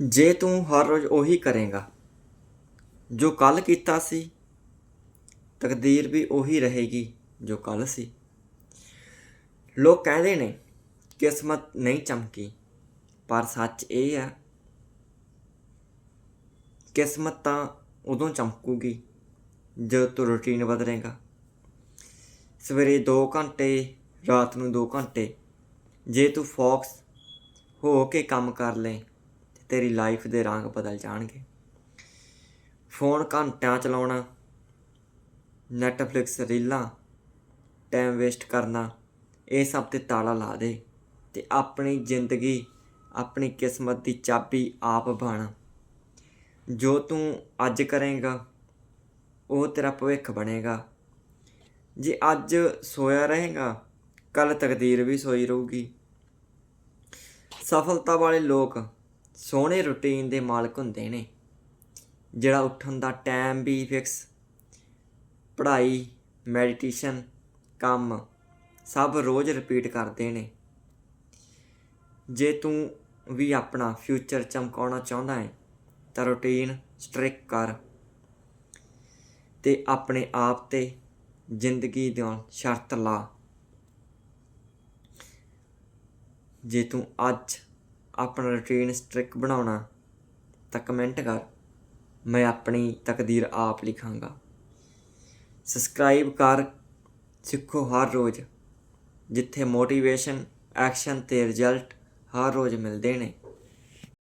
ਜੇ ਤੂੰ ਹਰ ਰੋਜ਼ ਉਹੀ ਕਰੇਗਾ, ਜੋ ਕੱਲ ਕੀਤਾ ਸੀ, ਤਕਦੀਰ ਵੀ ਉਹੀ ਰਹੇਗੀ ਜੋ ਕੱਲ ਸੀ। ਲੋਕ ਕਹਿੰਦੇ ਨੇ, ਕਿਸਮਤ ਨਹੀਂ ਚਮਕੀ, ਪਰ ਸੱਚ ਇਹ ਆ, ਕਿਸਮਤ ਤਾਂ ਉਦੋਂ ਚਮਕੂਗੀ, ਜਦੋਂ ਤੂੰ ਰੁਟੀਨ ਬਦਲੇਗਾ। ਸਵੇਰੇ 2 ਘੰਟੇ, ਰਾਤ ਨੂੰ 2 ਘੰਟੇ, ਜੇ ਤੂੰ ਫੋਕਸ ਹੋ ਕੇ ਕੰਮ ਕਰ ਲੈ ਤੇਰੀ ਲਾਈਫ ਦੇ ਰੰਗ ਬਦਲ ਜਾਣਗੇ। ਫੋਨ ਘੰਟਿਆਂ ਚਲਾਉਣਾ ਨੈਟਫਲਿਕਸ ਰੀਲਾਂ ਟਾਈਮ ਵੇਸਟ ਕਰਨਾ, ਇਹ ਸਭ ਤੇ ਤਾਲਾ ਲਾ ਦੇ ਤੇ ਆਪਣੀ ਜ਼ਿੰਦਗੀ, ਆਪਣੀ ਕਿਸਮਤ ਦੀ ਚਾਬੀ ਆਪ ਬਣ। ਜੋ ਤੂੰ ਅੱਜ ਕਰੇਗਾ, ਉਹ ਤੇਰਾ ਭਵਿੱਖ ਬਣੇਗਾ। ਜੇ ਅੱਜ ਸੋਇਆ ਰਹੇਗਾ ਕੱਲ ਤਕਦੀਰ ਵੀ ਸੋਈ ਰਹੂਗੀ। ਸਫਲਤਾ ਵਾਲੇ ਲੋਕ ਸੋਹਣੇ ਰੁਟੀਨ ਦੇ ਮਾਲਕ ਹੁੰਦੇ ਨੇ। ਜਿਹੜਾ ਉੱਠਣ ਦਾ ਟਾਈਮ ਵੀ ਫਿਕਸ ਪੜ੍ਹਾਈ ਮੈਡੀਟੇਸ਼ਨ ਕੰਮ, ਸਭ ਰੋਜ਼ ਰਿਪੀਟ ਕਰਦੇ ਨੇ। ਜੇ ਤੂੰ ਵੀ ਆਪਣਾ ਫਿਊਚਰ ਚਮਕਾਉਣਾ ਚਾਹੁੰਦਾ ਹੈ, ਤਾਂ ਰੁਟੀਨ ਸਟ੍ਰਿਕ ਕਰ ਤੇ ਆਪਣੇ ਆਪ ਤੇ ਜ਼ਿੰਦਗੀ ਦੀ ਸ਼ਰਤ ਲਾ। ਜੇ ਤੂੰ ਅੱਜ ਆਪਣਾ ਰੂਟੀਨ ਸਟ੍ਰਿਕ ਬਣਾਉਣਾ ਤਾਂ ਕਮੈਂਟ ਕਰ। ਮੈਂ ਆਪਣੀ ਤਕਦੀਰ ਆਪ ਲਿਖਾਂਗਾ। ਸਬਸਕ੍ਰਾਈਬ ਕਰ ਸਿੱਖੋ ਹਰ ਰੋਜ਼, ਜਿੱਥੇ ਮੋਟੀਵੇਸ਼ਨ ਐਕਸ਼ਨ ਤੇ ਰਿਜ਼ਲਟ ਹਰ ਰੋਜ਼ ਮਿਲਦੇ ਨੇ।